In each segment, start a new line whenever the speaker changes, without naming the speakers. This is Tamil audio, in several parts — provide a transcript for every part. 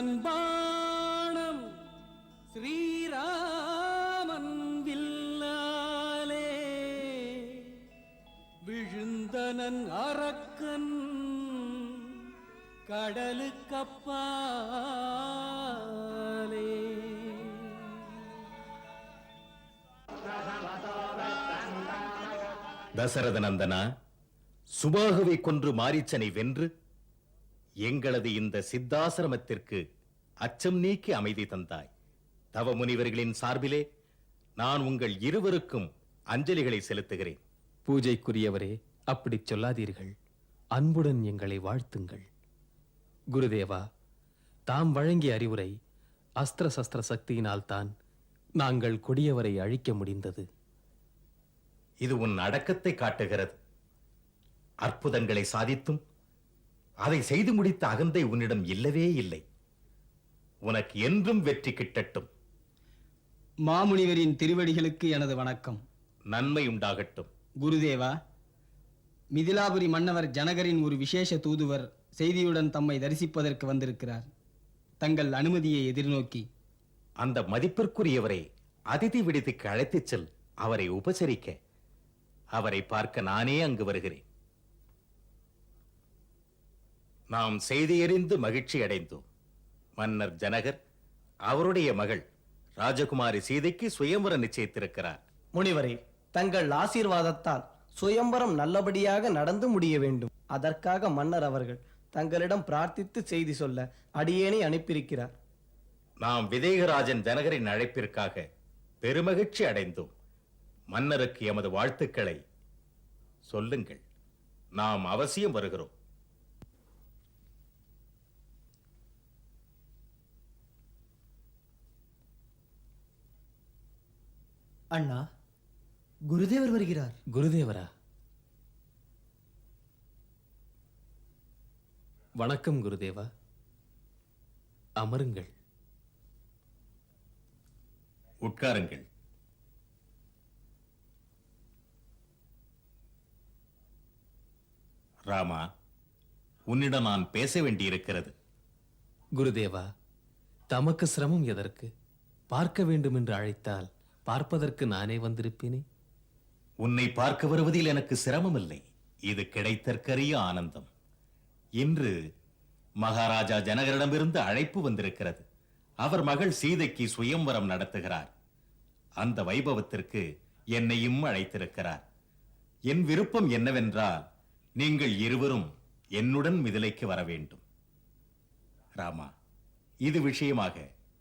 எய்தனன் பாணம் ஸ்ரீராமன் வில்லாலே. விழுந்தனன் அரக்கன் கடலுக்கப்பாலே.
தசரத நந்தனா சுபாகுவை கொன்று மாரிச்சனை வென்று எங்களது இந்த சித்தாசிரமத்திற்கு அச்சம் நீக்கி அமைதி தந்தாய். தவ முனிவர்களின் சார்பிலே நான் உங்கள் இருவருக்கும் அஞ்சலிகளை செலுத்துகிறேன்.
பூஜைக்குரியவரே அப்படிச் சொல்லாதீர்கள். அன்புடன் எங்களை வாழ்த்துங்கள். குருதேவா தாம் வழங்கிய அறிவுரை அஸ்திர சஸ்திர சக்தியினால் தான் நாங்கள் கொடியவரை அழிக்க முடிந்தது.
இது உன் அடக்கத்தை காட்டுகிறது. அற்புதங்களை சாதித்தும் அதை செய்து முடித்த அகந்தை உன்னிடம் இல்லவே இல்லை. உனக்கு என்றும் வெற்றி கிட்டட்டும்.
மாமுனிவரின் திருவடிகளுக்கு எனது வணக்கம்.
நன்மை உண்டாகட்டும்.
குருதேவா மிதிலாபுரி மன்னவர் ஜனகரின் ஒரு விசேஷ தூதுவர் செய்தியுடன் தம்மை தரிசிப்பதற்கு வந்திருக்கிறார். தங்கள் அனுமதியை எதிர்நோக்கி
அந்த மதிப்பிற்குரியவரை அதிதி விடுதிக்கு அழைத்துச் செல் அவரை உபசரிக்க. அவரை பார்க்க நானே அங்கு வருகிறேன். நாம் செய்தியறிந்து மகிழ்ச்சி அடைந்தோம். மன்னர் ஜனகர் அவருடைய மகள் ராஜகுமாரி சீதைக்கு சுயம்பரம் நிச்சயித்திருக்கிறார்.
முனிவரே தங்கள் ஆசீர்வாதத்தால் சுயம்பரம் நல்லபடியாக நடந்து முடிய வேண்டும். அதற்காக மன்னர் அவர்கள் தங்களிடம் பிரார்த்தித்து செய்தி சொல்ல அடியேனை அனுப்பியிருக்கிறார்.
நாம் விதேகராஜன் ஜனகரின் அழைப்பிற்காக பெருமகிழ்ச்சி அடைந்தோம். மன்னருக்கு எமது வாழ்த்துக்களை சொல்லுங்கள். நாம் அவசியம் வருகிறோம்.
அண்ணா குருதேவர் வருகிறார்.
குருதேவரா? வணக்கம் குருதேவா. அமருங்கள்.
உட்காருங்கள். ராமா உன்னிடம் நான் பேச வேண்டியிருக்கிறது.
குருதேவா தமக்கு சிரமம் எதற்கு? பார்க்க வேண்டும் என்று அழைத்தால் பார்ப்பதற்கு நானே வந்திருப்பேனே?
உன்னை பார்க்க வருவதில் எனக்கு சிரமமில்லை. இது கிடைத்தற்கரிய ஆனந்தம். இன்று மகாராஜா ஜனகரிடமிருந்து அழைப்பு வந்திருக்கிறது. அவர் மகள் சீதைக்கு சுயம்வரம் நடத்துகிறார். அந்த வைபவத்திற்கு என்னையும் அழைத்திருக்கிறார். என் விருப்பம் என்னவென்றால் நீங்கள் இருவரும் என்னுடன் மிதிலைக்கு வர வேண்டும். ராமா இது விஷயமாக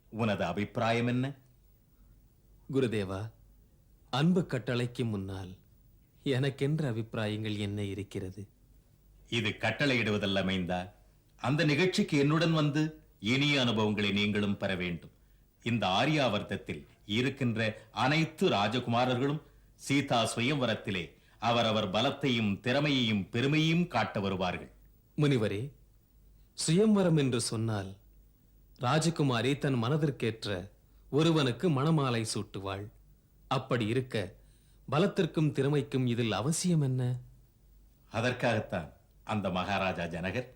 உனது அபிப்பிராயம் என்ன?
குருதேவா அன்பு கட்டளைக்கு முன்னால் எனக்கென்ற அபிப்பிராயங்கள் என்ன இருக்கிறது?
இது கட்டளையிடுவதல்ல மைந்தா அந்த நிகழ்ச்சிக்கு என்னுடன் வந்து இனிய அனுபவங்களை நீங்களும் பெற வேண்டும். இந்த ஆரியாவர்த்தத்தில் இருக்கின்ற அனைத்து ராஜகுமாரர்களும் சீதா சுயம்வரத்திலே அவரவர் பலத்தையும் திறமையையும் பெருமையையும் காட்ட வருவார்கள்.
முனிவரே சுயம்வரம் என்று சொன்னால் ராஜகுமாரி தன் மனதிற்கேற்ற ஒருவனுக்கு மணமாலை சூட்டுவாள். அப்படி இருக்க பலத்திற்கும் திறமைக்கும் இதில் அவசியம் என்ன?
அதற்காகத்தான் அந்த மகாராஜா ஜனகர்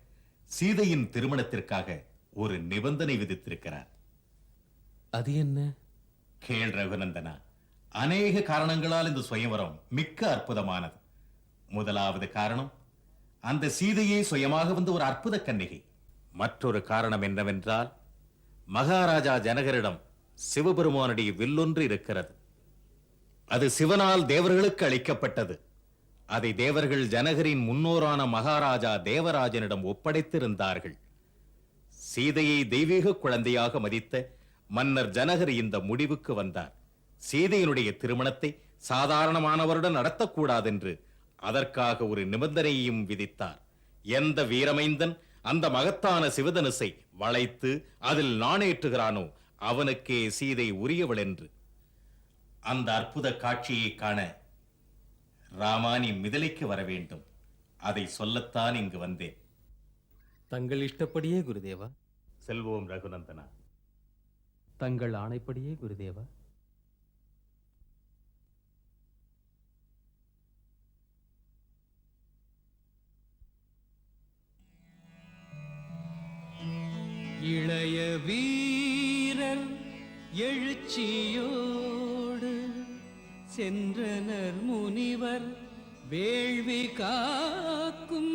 சீதையின் திருமணத்திற்காக ஒரு நிபந்தனை விதித்திருக்கிறார்.
அது என்ன?
கேள் ரகுநந்தனா அநேக காரணங்களால் இந்த சுயவரம் மிக்க அற்புதமானது. முதலாவது காரணம் அந்த சீதையே சுயமாக வந்து ஒரு அற்புத கன்னிகை. மற்றொரு காரணம் என்னவென்றால் மகாராஜா ஜனகரிடம் சிவபெருமானுடைய வில்லொன்று இருக்கிறது. அது சிவனால் தேவர்களுக்கு அளிக்கப்பட்டது. அதை தேவர்கள் ஜனகரின் முன்னோரான மகாராஜா தேவராஜனிடம் ஒப்படைத்திருந்தார்கள். சீதையை தெய்வீக குழந்தையாக மதித்த மன்னர் ஜனகர் இந்த முடிவுக்கு வந்தார். சீதையினுடைய திருமணத்தை சாதாரணமானவருடன் நடத்தக்கூடாதென்று அதற்காக ஒரு நிபந்தனையையும் விதித்தார். எந்த வீரமைந்தன் அந்த மகத்தான சிவதனுசை வளைத்து அதில் நாணேற்றுகிறானோ அவனுக்கே சீதை உரியவள் என்று. அந்த அற்புத காட்சியை காண ராமானி மிதலைக்கு வர வேண்டும். அதை சொல்லத்தான் இங்கு வந்தேன்.
தங்கள் இஷ்டப்படியே குருதேவா?
செல்வோம் ரகுநந்தனா.
தங்கள் ஆணைப்படியே குருதேவா?
இளைய வீரர் எழுச்சியோடு சென்றனர் முனிவர் வேள்வி காக்கும்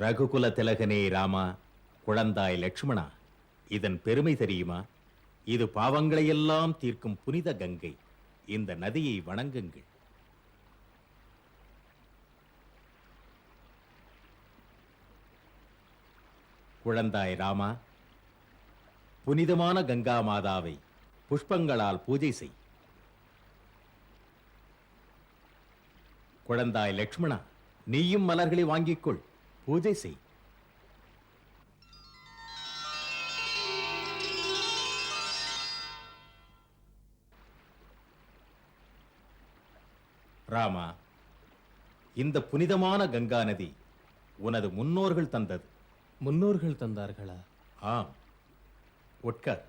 ரகுகுல திலகனே ராமா குழந்தாய் லக்ஷ்மணா இதன் பெருமை தெரியுமா? இது பாவங்களையெல்லாம் தீர்க்கும் புனித கங்கை. இந்த நதியை வணங்குங்கள். குழந்தாய் ராமா புனிதமான கங்கா மாதாவை புஷ்பங்களால் பூஜை செய். குழந்தாய் லக்ஷ்மணா நீயும் மலர்களை வாங்கிக் கொள். பூஜை செய். ராமா இந்த புனிதமான கங்கா நதி உனது முன்னோர்கள் தந்தது.
முன்னோர்கள் தந்தார்களா?
ஆம். உட்கார்.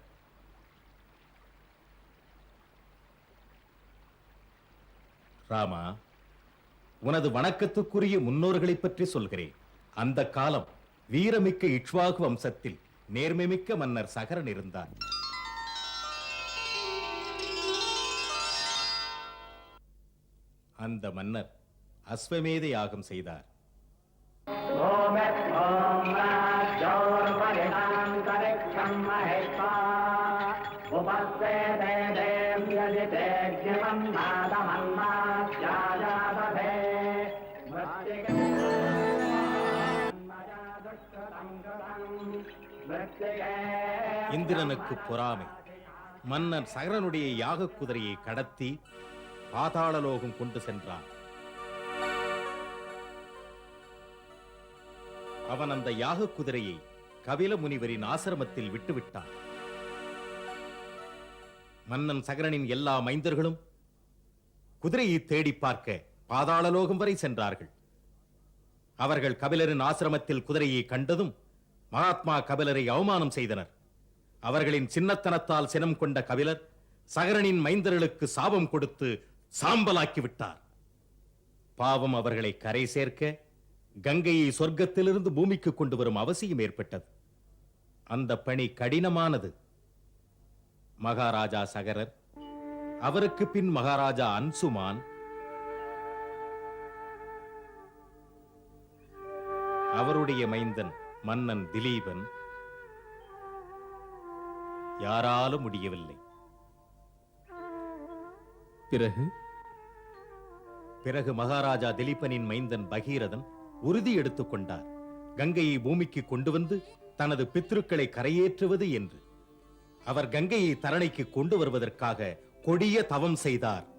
ராமா உனது வணக்கத்துக்குரிய முன்னோர்களைப் பற்றி சொல்கிறேன். அந்த காலம் வீரமிக்க இக்ஷ்வாகு வம்சத்தில் நேர்மைமிக்க மன்னர் சகரன் இருந்தார். அந்த மன்னர் அஸ்வமேத யாகம் செய்தார். இந்திரனுக்கு பொறாமை. மன்னர் சகரனுடைய யாக குதிரையை கடத்தி பாதாளலோகம் கொண்டு சென்றான். அவன் அந்த யாக குதிரையை கபில முனிவரின் ஆசிரமத்தில் விட்டுவிட்டான். மன்னன் சகரனின் எல்லா மைந்தர்களும் குதிரையை தேடி பார்க்க பாதாளலோகம் வரை சென்றார்கள். அவர்கள் கபிலரின் ஆசிரமத்தில் குதிரையை கண்டதும் மகாத்மா கபிலரை அவமானம் செய்தனர். அவர்களின் சின்னத்தனத்தால் சினம் கொண்ட கபிலர் சகரனின் மைந்தர்களுக்கு சாபம் கொடுத்து சாம்பலாக்கி விட்டார் பாவம் அவர்களை கரை சேர்க்க கங்கையை சொர்க்கத்திலிருந்து பூமிக்கு கொண்டு வரும் அவசியம் ஏற்பட்டது. அந்த பணி கடினமானது. மகாராஜா சகரர் அவருக்கு பின் மகாராஜா அன்சுமான் அவருடைய மைந்தன் மன்னன் திலீபன் யாராலும் முடியவில்லை.
பிறகு?
பிறகு மகாராஜா திலீபனின் மைந்தன் பகீரதன் உறுதி எடுத்துக் கொண்டார். கங்கையை பூமிக்கு கொண்டு வந்து தனது பித்ருக்களை கரையேற்றுவது என்று. அவர் கங்கையை தரணைக்கு கொண்டு வருவதற்காக கொடிய தவம் செய்தார்.